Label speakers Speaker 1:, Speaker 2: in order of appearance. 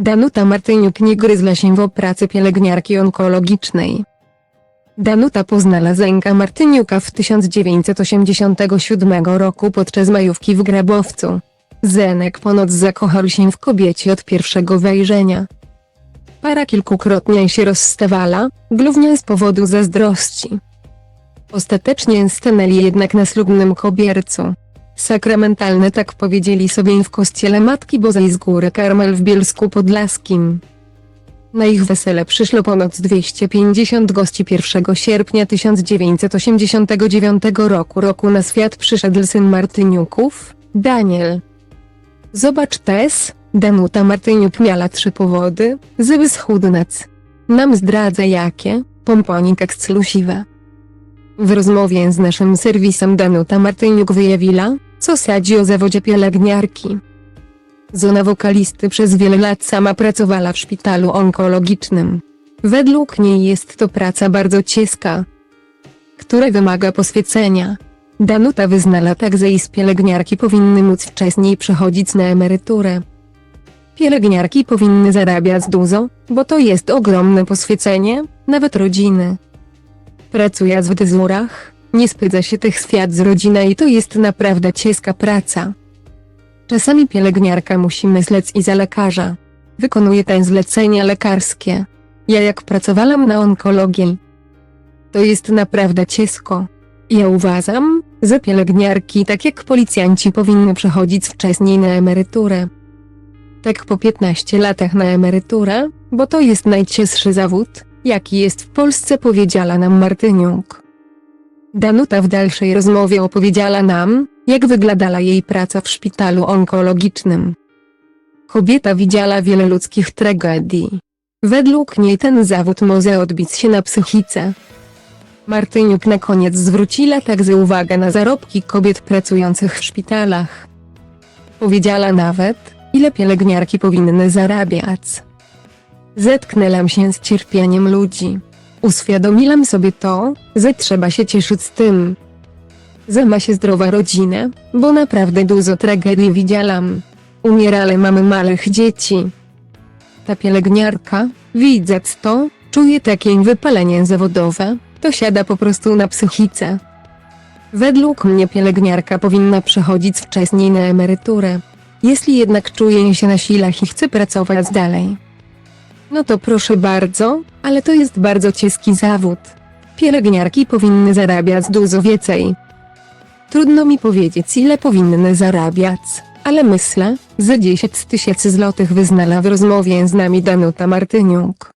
Speaker 1: Danuta Martyniuk nie gryzła się w pracy pielęgniarki onkologicznej. Danuta poznała Zenka Martyniuka w 1987 roku podczas majówki w Grabowcu. Zenek ponoć zakochał się w kobiecie od pierwszego wejrzenia. Para kilkukrotnie się rozstawała, głównie z powodu zazdrości. Ostatecznie stanęli jednak na ślubnym kobiercu. Sakramentalne tak powiedzieli sobie w kościele Matki Bożej z Góry Karmel w Bielsku Podlaskim. Na ich wesele przyszło ponad 250 gości 1 sierpnia 1989 roku. Roku na świat przyszedł syn Martyniuków, Daniel. Zobacz też, Danuta Martyniuk miała trzy powody, żeby schudnąć. Nam zdradza jakie, pomponik eksklusiwa. W rozmowie z naszym serwisem Danuta Martyniuk wyjawiła, co sadzi o zawodzie pielęgniarki. Zona wokalisty przez wiele lat sama pracowała w szpitalu onkologicznym. Według niej jest to praca bardzo ciężka, która wymaga poświęcenia. Danuta wyznała także, iż pielęgniarki powinny móc wcześniej przechodzić na emeryturę. Pielęgniarki powinny zarabiać dużo, bo to jest ogromne poświęcenie, nawet rodziny. Pracuje w dyżurach, nie spędza się tych świat z rodziną i to jest naprawdę ciężka praca. Czasami pielęgniarka musi myśleć i za lekarza. Wykonuje te zlecenia lekarskie. Ja jak pracowałam na onkologii, to jest naprawdę ciężko. Ja uważam, że pielęgniarki tak jak policjanci powinny przechodzić wcześniej na emeryturę. Tak po 15 latach na emeryturę, bo to jest najcięższy zawód, jaki jest w Polsce powiedziała nam Martyniuk. Danuta w dalszej rozmowie opowiedziała nam, jak wyglądała jej praca w szpitalu onkologicznym. Kobieta widziała wiele ludzkich tragedii. Według niej ten zawód może odbić się na psychice. Martyniuk na koniec zwróciła także uwagę na zarobki kobiet pracujących w szpitalach. Powiedziała nawet, ile pielęgniarki powinny zarabiać. Zetknęłam się z cierpieniem ludzi. Uświadomiłam sobie to, że trzeba się cieszyć z tym, że ma się zdrowa rodzina, bo naprawdę dużo tragedii widziałam. Umierale mamy małych dzieci. Ta pielęgniarka, widząc to, czuje takie wypalenie zawodowe, to siada po prostu na psychice. Według mnie pielęgniarka powinna przechodzić wcześniej na emeryturę. Jeśli jednak czuje się na silach i chce pracować dalej, no to proszę bardzo, ale to jest bardzo ciężki zawód. Pielęgniarki powinny zarabiać dużo więcej. Trudno mi powiedzieć ile powinny zarabiać, ale myślę, że 10 tysięcy złotych wyznala w rozmowie z nami Danuta Martyniuk.